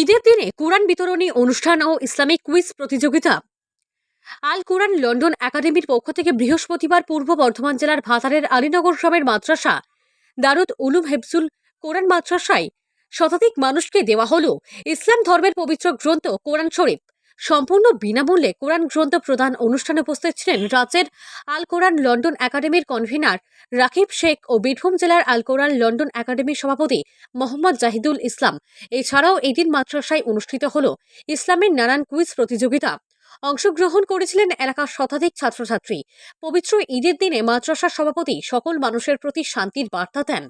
ঈদের দিনে কোরআন বিতরণী অনুষ্ঠান ও ইসলামিক কুইজ প্রতিযোগিতা। আল কোরআন লন্ডন একাডেমির পক্ষ থেকে বৃহস্পতিবার পূর্ব বর্ধমান জেলার ভাতারের আলীনগর গ্রামের মাদ্রাসা, দারুদ উলুম হেফজুল কোরআন মাদ্রাসায় শতাধিক মানুষকে দেওয়া হল। ইসলাম ধর্মের পবিত্র গ্রন্থ কোরআন শরীফ। সম্পূর্ণ বিনামূল্যে কোরআন গ্রন্থ প্রদান অনুষ্ঠানে উপস্থিত ছিলেন রাজ্যের আল কোরআন লন্ডন একাডেমির কনভেনার রাকিব শেখ ও বীরভূম জেলার আল কোরআন লন্ডন একাডেমির সভাপতি মোহাম্মদ জাহিদুল ইসলাম। এছাড়াও এদিন মাদ্রাসায় অনুষ্ঠিত হল ইসলামের নানান কুইজ প্রতিযোগিতা। অংশগ্রহণ করেছিলেন এলাকার শতাধিক ছাত্রছাত্রী। পবিত্র ঈদের দিনে মাদ্রাসার সভাপতি সকল মানুষের প্রতি শান্তির বার্তা দেন।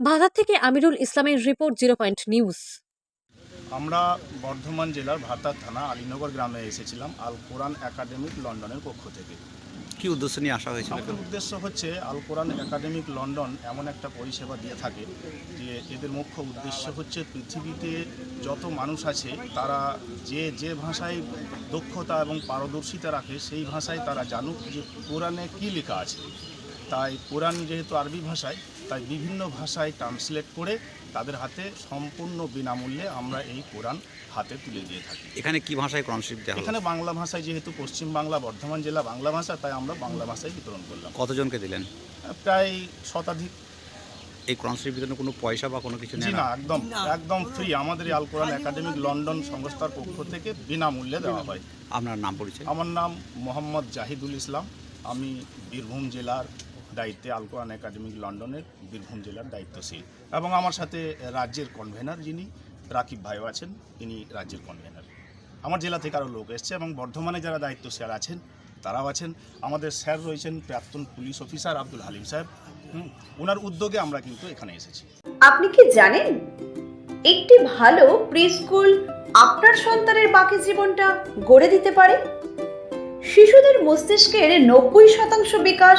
ভাদার থেকে আমিরুল ইসলামের রিপোর্ট জিরো পয়েন্ট নিউজ। আমরা বর্ধমান জেলার ভাতার থানা আলীনগর গ্রামে এসেছিলাম আল কোরআন একাডেমিক লন্ডনের পক্ষ থেকে। কি উদ্দেশ্য নিয়ে আসা হয়েছিল? আমাদের উদ্দেশ্য হচ্ছে আল কোরআন একাডেমিক লন্ডন এমন একটা পরিষেবা দিয়ে থাকে যে এদের মুখ্য উদ্দেশ্য হচ্ছে পৃথিবীতে যত মানুষ আছে তারা যে যে ভাষায় দক্ষতা এবং পারদর্শিতা রাখে সেই ভাষায় তারা জানুক যে কোরআনে কী লেখা আছে। তাই কোরআন যেহেতু আরবি ভাষায় তাই বিভিন্ন ভাষায় ট্রান্সলেট করে তাদের হাতে সম্পূর্ণ বিনামূল্যে আমরা এই কোরআন হাতে তুলে দিয়ে থাকি। এখানে কি ভাষায় কোরআন শরীফ দেওয়া এখানে বাংলা ভাষায় যেহেতু পশ্চিম বাংলা বর্ধমান জেলা বাংলা ভাষা তাই আমরা বাংলা ভাষায় বিতরণ করলাম। কতজনকে দিলেন? প্রায় শতাধিক। এই কোরআন শরীফ বিতরণে কোনো পয়সা বা কোনো কিছু নেই না? একদম একদম ফ্রি আমাদের এই আল কোরআন একাডেমিক লন্ডন সংস্থার পক্ষ থেকে বিনামূল্যে দেওয়া হয়। আপনার নাম পরিচয়? আমার নাম মোহাম্মদ জাহিদুল ইসলাম। আমি বীরভূম জেলার দায়িত্বে আল কোরআন একাডেমিক লন্ডনের বীরভূম জেলার দায়িত্বশীল এবং আমার সাথে রাজ্যের কনভেনার যিনি, রাকিব ভাইও আছেন, তিনি রাজ্যের কনভেনার আমার জেলা থেকে আরও লোক এসছে এবং বর্ধমানে যারা দায়িত্ব স্যার আছেন, তারাও আছেন। আমাদের স্যার রয়েছেন প্রাক্তন পুলিশ অফিসার আব্দুল হালিম সাহেব। ওনার উদ্যোগে আমরা কিন্তু এখানে এসেছি। আপনি কি জানেন, একটি ভালো প্রি স্কুল আপনার সন্তানের বাকি জীবনটা গড়ে দিতে পারে? শিশুদের মস্তিষ্কের নব্বই শতাংশ বিকাশ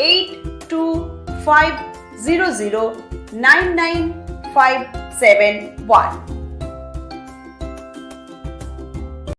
Eight two five zero zero nine nine five seven one